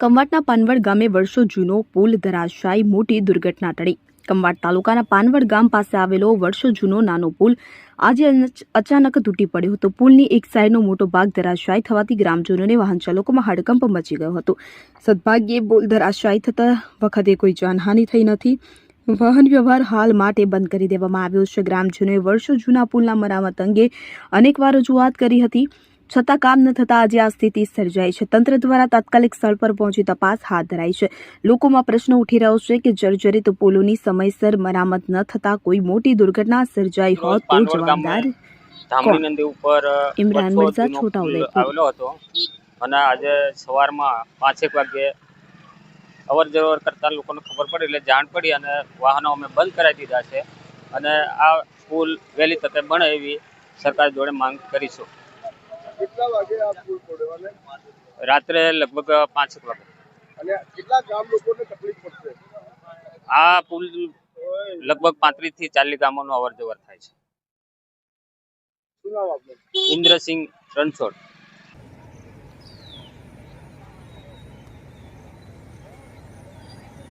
કમવાટના પાનવડ ગામે વર્ષો જૂનો પુલ ધરાશાયી મોટી દુર્ઘટના ટળી. કમવાટ તાલુકાના પાનવડ ગામ પાસે આવેલો વર્ષો જૂનો નાનો પુલ આજે અચ- અચાનક તૂટી પડ્યો હતો. પુલની એક સાઈડનો મોટો ભાગ ધરાશાયી થવાથી ગ્રામજનોને વાહન ચાલકોમાં હડકંપ મચી ગયો હતો. સદભાગ્યે પુલ ધરાશાયી થતા વખતે કોઈ જાનહાનિ થઈ નથી. વાહન વ્યવહાર હાલ માટે બંધ કરી દેવામાં આવ્યો છે. ગ્રામજનોએ વર્ષો જૂના પુલના મરામત અંગે અનેકવાર રજૂઆત કરી હતી. છતાં કામ ન થતાં આજે આ સ્થિતિ સર્જાઈ છે. તંત્ર દ્વારા તાત્કાલિક સ્થળ પર પહોંચી તપાસ હાથ ધરાઈ છે. લોકોમાં પ્રશ્ન ઉઠી રહ્યો છે કે જર્જરિત પુલોની સમયસર મરામત ન થતાં કોઈ મોટી દુર્ઘટના સર્જાઈ હોત તો જવાબદાર ધામણી ઉપર ઇમરાન મિર્ઝા, છોટાઉદેપુર. આવેલો હતો. અને આજે સવારમાં પાંચેક વાગે અવર જવર કરતા લોકોને ખબર પડી એટલે જાણ પડી અને વાહનો અમે બંધ કરાવી દીધા છે. અને આ પુલ વહેલી તકે બને એવી સરકાર જોડે માંગ કરીશું. કેટલા વાગે આ પુલ પડ્યો અને? રાત્રે લગભગ પાંચેક વાગે. અને કેટલા ગામ લોકોને તકલીફ પડશે? આ પુલ લગભગ પાંત્રીસથી ચાલીસ ગામોનો અવર જવર થાય છે. ઇન્દ્રસિંહ રણછોડ.